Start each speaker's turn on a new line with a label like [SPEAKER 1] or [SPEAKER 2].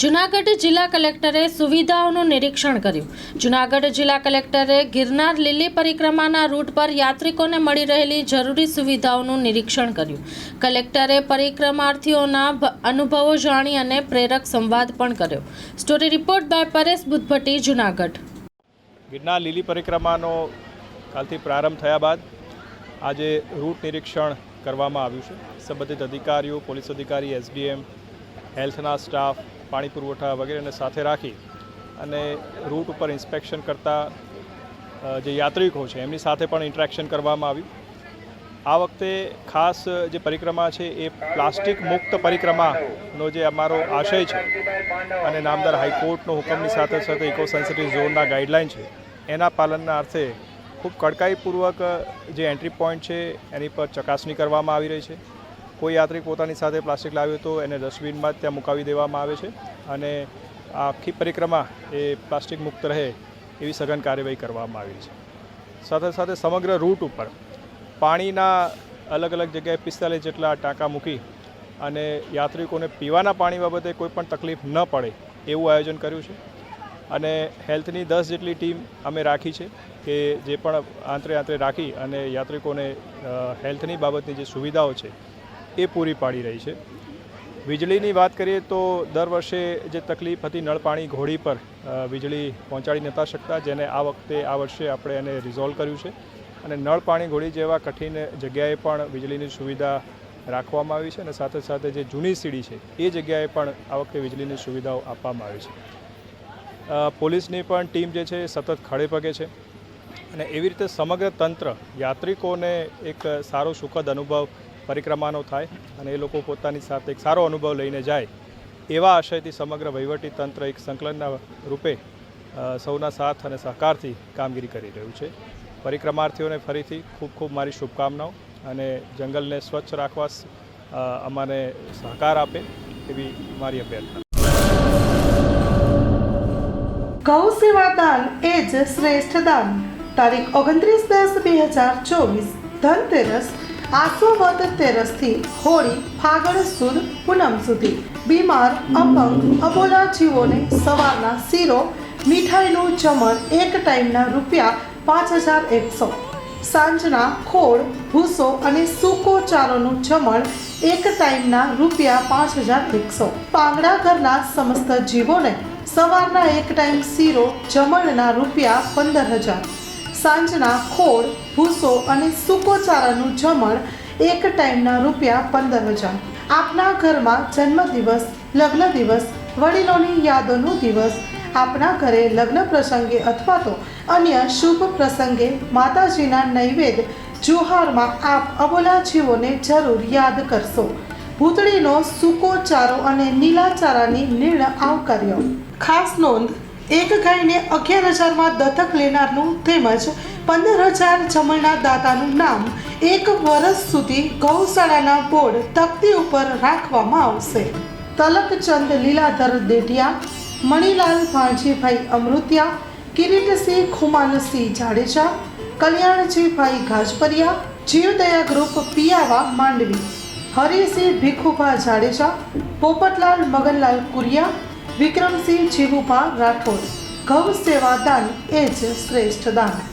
[SPEAKER 1] જુનાગઢ જિલ્લા કલેક્ટરે સુવિધાઓનું નિરીક્ષણ કર્યું. જુનાગઢ જિલ્લા કલેક્ટરે ગિરનાર લીલી પરિક્રમાના રૂટ પર યાત્રિકોને મળી રહેલી જરૂરી સુવિધાઓનું નિરીક્ષણ કર્યું. કલેક્ટરે પરિક્રમાર્થીઓના અનુભવો જાણી અને પ્રેરક સંવાદ પણ કર્યો. Story report by Paresh Buddhbhatti, Junagadh.
[SPEAKER 2] Girnar લીલી પરિક્રમાનો કાલથી પ્રારંભ થયા બાદ આજે રૂટ નિરીક્ષણ કરવામાં આવ્યું છે. સંબંધિત અધિકારીઓ, પોલીસ અધિકારી, એસડીએમ, હેલ્થના સ્ટાફ પાણી પુરવઠા વગેરેને સાથે રાખી અને રૂટ ઉપર ઇન્સ્પેક્શન કરતા જે યાત્રિકો છે, એમની સાથે પણ ઇન્ટરેક્શન કરવામાં આવ્યું. આ વખતે ખાસ જે પરિક્રમા છે, એ પ્લાસ્ટિક મુક્ત પરિક્રમાનો જે અમારો આશય છે અને નામદાર હાઈકોર્ટનો હુકમની સાથે સાથે ઇકો સેન્સિટિવ ઝોનના ગાઈડલાઇન છે, એના પાલનના અર્થે ખૂબ કડકાઈપૂર્વક જે એન્ટ્રી પોઈન્ટ છે, એની પર ચકાસણી કરવામાં આવી રહી છે. કોઈ યાત્રિક પોતાની સાથે પ્લાસ્ટિક લાવ્યું તો એને ડસ્ટબિનમાં ત્યાં મુકાવી દેવામાં આવે છે અને આખી પરિક્રમા એ પ્લાસ્ટિક મુક્ત રહે એવી સઘન કાર્યવાહી કરવામાં આવી છે. સાથે સાથે સમગ્ર રૂટ ઉપર પાણીના અલગ અલગ જગ્યાએ પિસ્તાલીસ જેટલા ટાંકા મૂકી અને યાત્રિકોને પીવાના પાણી બાબતે કોઈ પણ તકલીફ ન પડે એવું આયોજન કર્યું છે. અને હેલ્થની દસ જેટલી ટીમ અમે રાખી છે કે જે પણ આંતરે આંતરે રાખી અને યાત્રિકોને હેલ્થની બાબતની જે સુવિધાઓ છે એ પૂરી પાડી રહી છે. વીજળીની વાત કરીએ તો દર વર્ષે જે તકલીફ હતી નળ પાણી ઘોડી પર વીજળી પહોંચાડી નહોતા શકતા, જેને આ વખતે, આ વર્ષે આપણે એને રિઝોલ્વ કર્યું છે. અને નળ પાણી ઘોડી જેવા કઠિન જગ્યાએ પણ વીજળીની સુવિધા રાખવામાં આવી છે અને સાથે સાથે જે જૂની સીડી છે, એ જગ્યાએ પણ આ વખતે વીજળીની સુવિધાઓ આપવામાં આવી છે. પોલીસની પણ ટીમ જે છે, એ સતત ખડે પગે છે અને એવી રીતે સમગ્ર તંત્ર યાત્રિકોને એક સારો સુખદ અનુભવ પરિક્રમાનો થાય અને એ લોકો પોતાની સાથે એક સારો અનુભવ લઈને જાય, એવા આશયથી સમગ્ર વહીવટી તંત્ર એક સંકલનના રૂપે સૌના સાથ અને સહકારથી કામગીરી કરી રહ્યું છે. પરિક્રમાર્થીઓને ફરીથી ખૂબ ખૂબ મારી શુભકામનાઓ અને જંગલને સ્વચ્છ રાખવા અમારે સહકાર આપે એવી મારી અભ્યર્થના.
[SPEAKER 3] ગૌ સેવા દાન એ જ શ્રેષ્ઠ દાન. તારીખ ઓગણત્રીસ દસ બે હજાર ચોવીસ, ધનતેરસ આસોવદ તેરસથી હોળી ફાગણ સુદ પૂનમ સુધી. બીમાર, અપંગ, અબોલા જીવોને સવારના શીરો, મીઠાઈનું જમણ એક ટાઈમના રૂપિયા પાંચ હજાર એકસો. સાંજના ખોળ, ભૂસો અને સૂકો ચારોનું જમણ એક ટાઈમના રૂપિયા પાંચ હજાર એકસો. પાંગડા ઘરના સમસ્ત જીવોને સવારના એક ટાઈમ શીરો જમણના રૂપિયા પંદર હજાર. સાંજના ખોળ ભૂસો અને સૂકો ચારાનું જમણ એક ટાઈમના રૂપિયા પંદર હજાર. આપના ઘરમાં જન્મદિવસ, લગ્ન દિવસ, વડીલોની યાદોનો દિવસ, આપના ઘરે લગ્ન પ્રસંગે અથવા તો અન્ય શુભ પ્રસંગે માતાજીના નૈવેદ્ય જુહારમાં આપ અબોલા જીવોને જરૂર યાદ કરશો. ભૂતળીનો સૂકો ચારો અને નીલા ચારાની નિર્ણય આવકાર્યો. ખાસ નોંધ એક ગાયને અગિયાર હજારમાં દત્તક લેનારનું તેમજ પંદર હજાર જમણના દાતાનું નામ એક વર્ષ સુધી ગૌશાળાના બોર્ડ તકતી ઉપર રાખવામાં આવશે. તલકચંદ લીલાધર દેઢિયા મણિલાલ ભાણજીભાઈ અમૃતિયા, કિરીટસિંહ ખુમાનસિંહ જાડેજા, કલ્યાણજીભાઈ ગાજપરિયા જીવદયા ગ્રુપ પિયાવા માંડવી, હરિસિંહ ભીખુભા જાડેજા, પોપટલાલ મગનલાલ કુરિયા વિક્રમસિંહ જીવુભા રાઠોડ ગૌ સેવા દાન એ જ શ્રેષ્ઠ દાન.